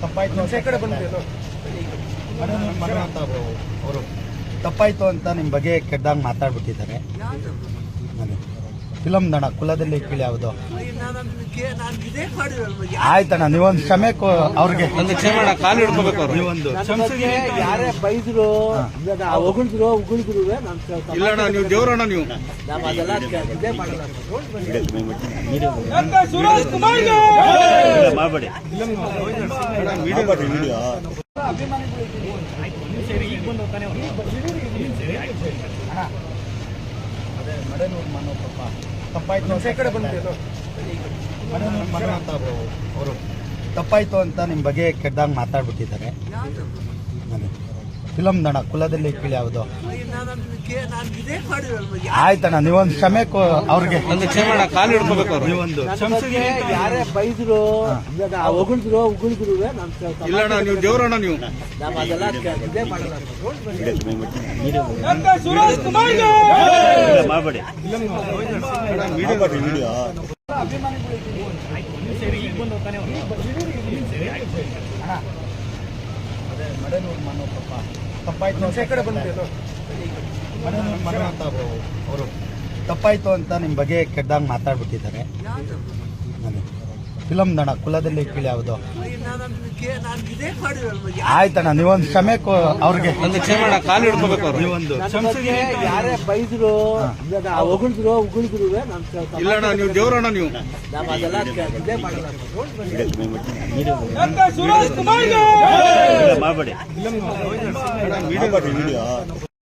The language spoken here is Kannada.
ತಪ್ಪಾಯ್ತು ಮಡನೂರು ಅಂತ ಅವರು ತಪ್ಪಾಯ್ತು ಅಂತ ನಿಮ್ಮ ಬಗ್ಗೆ ಕೆಟ್ಟದಾಗ ಮಾತಾಡ್ಬಿಟ್ಟಿದ್ದಾರೆ ಫಿಲಮ್ ದಣ ಕುಲದಲ್ಲಿ ಕೀಳಿ ಯಾವುದು? ಆಯ್ತಣ್ಣ ನೀವೊಂದು ಕ್ಷಮೆ ಕೊ- ಅವ್ರಿಗೆ. ಒಂದು ಕ್ಷಮೆ ಕಾಲು ಹಿಡ್ಕೋಬೇಕು ಅವ್ರು. ನೀವೊಂದು. ಬಗ್ಗೆ ಯಾರೇ ಬೈದ್ರು ಹೊಗಳಿದ್ರು ಉಗುಳಿದ್ರು ಇಲ್ಲಣ್ಣ ನೀವು ದೇವ್ರಣ್ಣ ನೀವು. ನಾವು ಅದೆಲ್ಲ ಇದೇ ಮಾಡಲ್ಲ ಮಾಡಬೇಡಿ. ಮಡನೂರು ಮನೋ ಪಾಪ ತಪ್ಪಾಯ್ತು ಮಡನೂರು ಮನೋ ಅಂತ ಅವರು ತಪ್ಪಾಯ್ತು ಅಂತ ನಿಮ್ಮ ಬಗ್ಗೆ ಕೆಟ್ಟದಾಗ ಮಾತಾಡ್ಬಿಟ್ಟಿದ್ದಾರೆ. ಫಿಲಮ್ ದಣ ಕುಲದಲ್ಲಿ ಕೀಳಿ ಯಾವುದು? ಆಯ್ತಣ್ಣ ನೀವೊಂದು ಕ್ಷಮೆ ಕೊ- ಅವ್ರಿಗೆ. ಒಂದು ಕ್ಷಮೆ ಕಾಲು ಹಿಡ್ಕೋಬೇಕು ಅವ್ರು. ನೀವೊಂದು ಬಗ್ಗೆ ಯಾರೇ ಬೈದ್ರು ಹೊಗಳಿದ್ರು ಉಗುಳಿದ್ರು ಇಲ್ಲಣ್ಣ ನೀವು ದೇವ್ರಣ್ಣ ನೀವು. ನಾವು ಅದೆಲ್ಲ ಇದೇ ಮಾಡಲ್ಲ ಮಾಡಬೇಡಿ ವಿಡಿಯೋ ಮಡನೂರು ಮನೋ ತಪ್ಪಾಯ್ತು ಅಂತ ಕಡೆ ಬಂದು ಮಡನೂರು ಮನೋ ಅಂತ ಅವರು. ತಪ್ಪಾಯ್ತು ಅಂತ ನಿಮ್ಮ ಬಗ್ಗೆ ಕೆಟ್ಟದಾಗ ಮಾತಾಡ್ಬಿಟ್ಟಿದ್ದಾರೆ. ಫಿಲಮ್ ದಣ ಕುಲದಲ್ಲಿ ಕೀಳಿ ಯಾವುದು? ಆಯ್ತಣ್ಣ ನೀವೊಂದು ಕ್ಷಮೆ ಕೊ- ಅವ್ರಿಗೆ ಕಾಲು ಹಿಡ್ಕೋಬೇಕು ನೀವೊಂದು ಯಾರೇ ಬೈದ್ರು ಹೊಗಳಿದ್ರು ಉಗುಳಿದ್ರು ಇಲ್ಲಣ್ಣ ನೀವು ದೇವ್ರಣ್ಣ ನೀವು. ನಾವು ಅದೆಲ್ಲ ಇದೇ ಮಾಡಲ್ಲ ಮಾಡಬೇಡಿ ವಿಡಿಯೋ